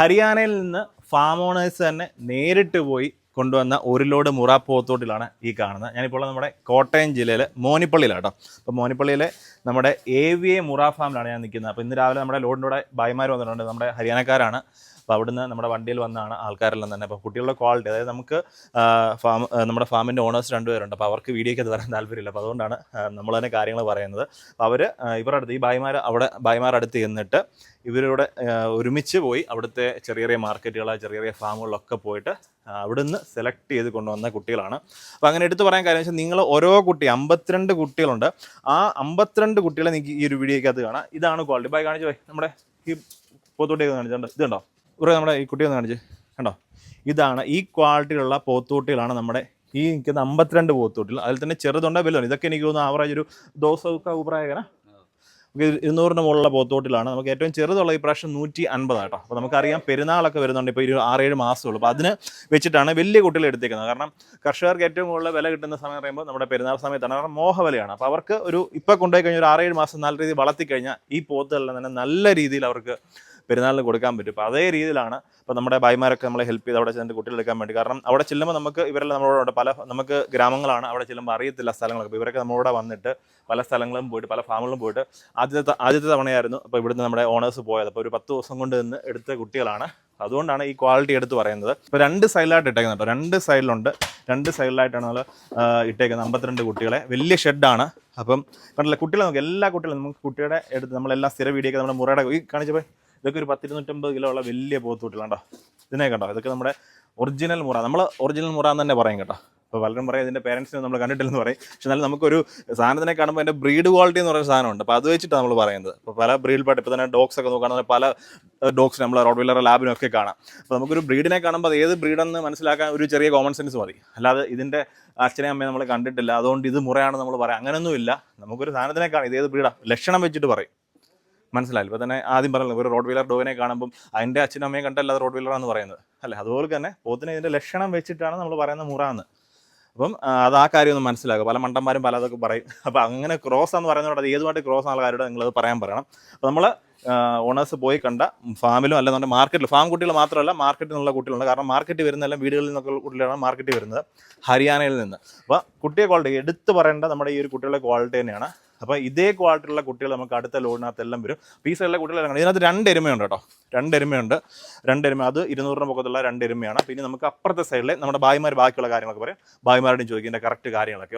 ഹരിയാനയിൽ നിന്ന് farm owners തന്നെ നേരിട്ട് പോയി കൊണ്ടുവന്ന ഒരു ലോഡ് മുറ പോത്തോട്ടിലാണ് ഈ കാണുന്നത്. ഞാനിപ്പോൾ നമ്മുടെ കോട്ടയം ജില്ലയിലെ മോനിപ്പള്ളിയിലാണ് കേട്ടോ. അപ്പോൾ മോനിപ്പള്ളിയിലെ നമ്മുടെ എ വി എ മുറ ഫാമിലാണ് ഞാൻ നിൽക്കുന്നത്. അപ്പോൾ ഇന്ന് രാവിലെ നമ്മുടെ ലോഡിന്റെ കൂടെ ഭായിമാർ വന്നിട്ടുണ്ട്. നമ്മുടെ ഹരിയാനക്കാരാണ്. അപ്പോൾ അവിടുന്ന് നമ്മുടെ വണ്ടിയിൽ വന്നാണ് ആൾക്കാരെല്ലാം തന്നെ. അപ്പോൾ കുട്ടികളുടെ ക്വാളിറ്റി അതായത് നമുക്ക് ഫാം നമ്മുടെ ഫാമിന്റെ ഓണേഴ്സ് രണ്ടുപേരുണ്ട്. അപ്പോൾ അവർക്ക് വീഡിയോയ്ക്ക് അത് തരാൻ താല്പര്യമില്ല. അപ്പോൾ അതുകൊണ്ടാണ് നമ്മൾ തന്നെ കാര്യങ്ങൾ പറയുന്നത്. അപ്പോൾ അവർ ഇവരുടെ അടുത്ത് ഈ ഭായിമാർ അവിടെ ഭായിമാർ അടുത്ത് ചെന്നിട്ട് ഇവരുടെ ആ, ഒരുമിച്ച് പോയി അവിടുത്തെ ചെറിയ ചെറിയ മാർക്കറ്റുകൾ ചെറിയ ചെറിയ ഫാമുകളിലൊക്കെ പോയിട്ട് അവിടുന്ന് സെലക്ട് ചെയ്ത് കൊണ്ടുവന്ന കുട്ടികളാണ്. അപ്പോൾ അങ്ങനെ എടുത്തു പറയാൻ കാര്യം വെച്ചാൽ നിങ്ങൾ ഓരോ കുട്ടി അമ്പത്തിരണ്ട് കുട്ടികളുണ്ട്. ആ അമ്പത്തിരണ്ട് കുട്ടികളെ നിങ്ങൾക്ക് ഈ ഒരു വീഡിയോയ്ക്കകത്ത് കാണാം. ഇതാണ് ക്വാളിറ്റി ബൈ കാണിച്ചു പോയി നമ്മുടെ ഈ പോത്തോട്ടിയൊക്കെ കാണിച്ചിട്ടുണ്ട് ഇതുണ്ടോ ഇവിടെ നമ്മുടെ ഈ കുട്ടി ഒന്ന് കാണിച്ച്. കണ്ടോ? ഇതാണ് ഈ ക്വാളിറ്റിയിലുള്ള പോത്തൂട്ടികളാണ് നമ്മുടെ ഈ നിൽക്കുന്ന അമ്പത്തിരണ്ട് പോത്തൂട്ടിൽ അതിൽ തന്നെ ചെറുതുണ്ട് വലുതുണ്ട്. ഇതൊക്കെ എനിക്ക് തോന്നുന്നു ആവറേജ് ഒരു ദോസൊക്കെ അഭിപ്രായകന ഇരുന്നൂറിന് മുകളിലുള്ള പോത്തോട്ടിലാണ് നമുക്ക് ഏറ്റവും ചെറുതുള്ള ഈ പ്രാവശ്യം നൂറ്റി അൻപതാട്ടോ അപ്പോൾ നമുക്കറിയാം പെരുന്നാളൊക്കെ വരുന്നുണ്ട് ഇപ്പോൾ ഒരു ആറേഴ് മാസമുള്ളൂ അപ്പോൾ അതിന് വെച്ചിട്ടാണ് വലിയ കുട്ടികൾ എടുത്തേക്കുന്നത്. കാരണം കർഷകർക്ക് ഏറ്റവും കൂടുതൽ വില കിട്ടുന്ന സമയം പറയുമ്പോൾ നമ്മുടെ പെരുന്നാൾ സമയത്താണ്. കാരണം മോഹവലയാണ്. അപ്പോൾ അവർക്ക് ഒരു ഇപ്പോൾ കൊണ്ടുപോയി കഴിഞ്ഞാൽ ഒരു ആറേഴ് മാസം നല്ല രീതിയിൽ വളർത്തി കഴിഞ്ഞാൽ ഈ പോത്തുകളെല്ലാം തന്നെ നല്ല രീതിയിൽ അവർക്ക് പെരുന്നാളിന് കൊടുക്കാൻ പറ്റും. അപ്പോൾ അതേ രീതിയിലാണ് ഇപ്പോൾ നമ്മുടെ ഭായിമാരൊക്കെ നമ്മളെ ഹെൽപ്പ് ചെയ്ത് അവിടെ ചെന്നിട്ട് കുട്ടികൾ എടുക്കാൻ വേണ്ടി. കാരണം അവിടെ ചെല്ലുമ്പോൾ നമുക്ക് ഇവരെല്ലാം നമ്മളോട് പല നമുക്ക് ഗ്രാമങ്ങളാണ് അവിടെ ചെല്ലുമ്പോൾ അറിയത്തില്ല സ്ഥലങ്ങളൊക്കെ. അപ്പോൾ ഇവരൊക്കെ നമ്മളോട് വന്നിട്ട് പല സ്ഥലങ്ങളും പോയിട്ട് പല ഫാമുകളിലും പോയിട്ട് ആദ്യത്തെ ആദ്യത്തെ തവണയായിരുന്നു അപ്പോൾ ഇവിടുന്ന് നമ്മുടെ ഓണേഴ്സ് പോയത്. അപ്പോൾ ഒരു പത്ത് ദിവസം കൊണ്ട് നിന്ന് എടുത്ത കുട്ടികളാണ്. അതുകൊണ്ടാണ് ഈ ക്വാളിറ്റി എടുത്ത് പറയുന്നത്. ഇപ്പോൾ രണ്ട് സൈഡിലായിട്ട് ഇട്ടേക്കുന്നത് കേട്ടോ. രണ്ട് സൈഡിലുണ്ട് രണ്ട് സൈഡിലായിട്ടാണ് നമ്മൾ ഇട്ടേക്കുന്നത് അമ്പത്തിരണ്ട് കുട്ടികളെ. വലിയ ഷെഡാണ് അപ്പം കണ്ടില്ല കുട്ടികളെ നമുക്ക് എല്ലാ കുട്ടികളും നമുക്ക് കുട്ടിയുടെ എടുത്ത് നമ്മളെല്ലാം സ്ഥിര വീഡിയോ നമ്മുടെ മുറയുടെ ഈ കാണിച്ചപ്പോൾ ഇതൊക്കെ ഒരു പത്തിരുന്നൂറ്റമ്പത് കിലോ ഉള്ള വലിയ പോത്തുകുട്ടികളാണ്ടോ ഇതിനെ കണ്ടോ? ഇതൊക്കെ നമ്മുടെ ഒറിജിനൽ മുറ. നമ്മൾ ഒറിജിനൽ മുറ എന്ന് തന്നെ പറയും കേട്ടോ. അപ്പോൾ പലരും പറയും ഇതിന്റെ പേരൻസിനെ നമ്മൾ കണ്ടിട്ടില്ലെന്ന് പറയും. പക്ഷെ എന്നാലും നമുക്കൊരു സാധനത്തിനെ കാണുമ്പോൾ അതിന്റെ ബ്രീഡ് ക്വാളിറ്റി എന്ന് പറയുന്ന സാധനമുണ്ട്. അപ്പോൾ അത് വെച്ചിട്ടാണ് നമ്മൾ പറയുന്നത്. അപ്പോൾ പല ബ്രീഡ് പാട്ട് ഇപ്പോൾ തന്നെ ഡോഗ്സ് ഒക്കെ നോക്കുകയാണെങ്കിൽ പല ഡോഗ്സ് നമ്മൾ റോഡ് വീലർ ലാബിനൊക്കെ കാണാം. അപ്പോൾ നമുക്കൊരു ബ്രീഡിനെ കാണുമ്പോൾ അത് ഏത് ബ്രീഡെന്ന് മനസ്സിലാക്കാൻ ഒരു ചെറിയ കോമൺ സെൻസ് മതി. അല്ലാതെ ഇതിന്റെ അച്ഛനെ അമ്മയെ നമ്മൾ കണ്ടിട്ടില്ല. അതുകൊണ്ട് ഇത് മുറയാണെന്ന് നമ്മൾ പറയാം. അങ്ങനെയൊന്നുമില്ല നമുക്കൊരു സാധനത്തിനെ കാണാം. ഇത് ഏത് ബ്രീഡാണ് ലക്ഷണം വെച്ചിട്ട് പറയും. മനസ്സിലായില്ല. ഇപ്പോൾ തന്നെ ആദ്യം പറഞ്ഞല്ലോ ഒരു റോഡ് വീലർ ഡോവിനെ കാണുമ്പം അതിന്റെ അച്ഛനും അമ്മയും കണ്ടല്ലാതെ റോഡ് വീലറാന്ന് പറയുന്നത്. അല്ലേ? അതുപോലെ തന്നെ പോത്തിനെ ഇതിന്റെ ലക്ഷണം വെച്ചിട്ടാണ് നമ്മൾ പറയുന്നത് മുറ എന്ന് അപ്പം അത് ആ കാര്യം ഒന്ന് മനസ്സിലാക്കുക. പല മണ്ടന്മാരും പല അതൊക്കെ പറയും. അപ്പോൾ അങ്ങനെ ക്രോസ് എന്ന് പറയുന്നതോട് അത് ഏതുമായിട്ട് ക്രോസ് ആൾക്കാരോട് നിങ്ങളത് പറയാൻ പറയണം. അപ്പോൾ നമ്മൾ ഓണേഴ്സ് പോയി കണ്ട ഫാമിലും അല്ലെന്നുണ്ടെങ്കിൽ മാർക്കറ്റിൽ ഫാം കുട്ടികൾ മാത്രമല്ല മാർക്കറ്റിൽ നിന്നുള്ള കുട്ടികളുണ്ട്. കാരണം മാർക്കറ്റിൽ വരുന്നതെല്ലാം വീടുകളിൽ നിന്നൊക്കെ കുട്ടികളാണ് മാർക്കറ്റ് വരുന്നത്. ഹരിയാനയിൽ നിന്ന്. അപ്പോൾ കുട്ടിയെ ക്വാളിറ്റി എടുത്തു പറയേണ്ട നമ്മുടെ ഈ ഒരു കുട്ടികളുടെ ക്വാളിറ്റി തന്നെയാണ്. അപ്പോൾ ഇതേ ക്വാളിറ്റിയുള്ള കുട്ടികൾ നമുക്ക് അടുത്ത ലോണിനകത്ത് എല്ലാം വരും. ഈ സൈഡിലെ കുട്ടികളെല്ലാം കാണാം. ഇതിനകത്ത് രണ്ട് എരുമയുണ്ട് കേട്ടോ. രണ്ട് എരുമയുണ്ട്. രണ്ട് എരുമ. അത് ഇരുന്നൂറിന് പൊക്കത്തുള്ള രണ്ട് എരുമയാണ്. പിന്നെ നമുക്ക് അപ്പുറത്തെ സൈഡിൽ നമ്മുടെ ഭായിമാർ ബാക്കിയുള്ള കാര്യങ്ങളൊക്കെ പറയാം. ഭായിമാരോടും ചോദിക്കും ഇതിന്റെ കറക്റ്റ് കാര്യങ്ങളൊക്കെ.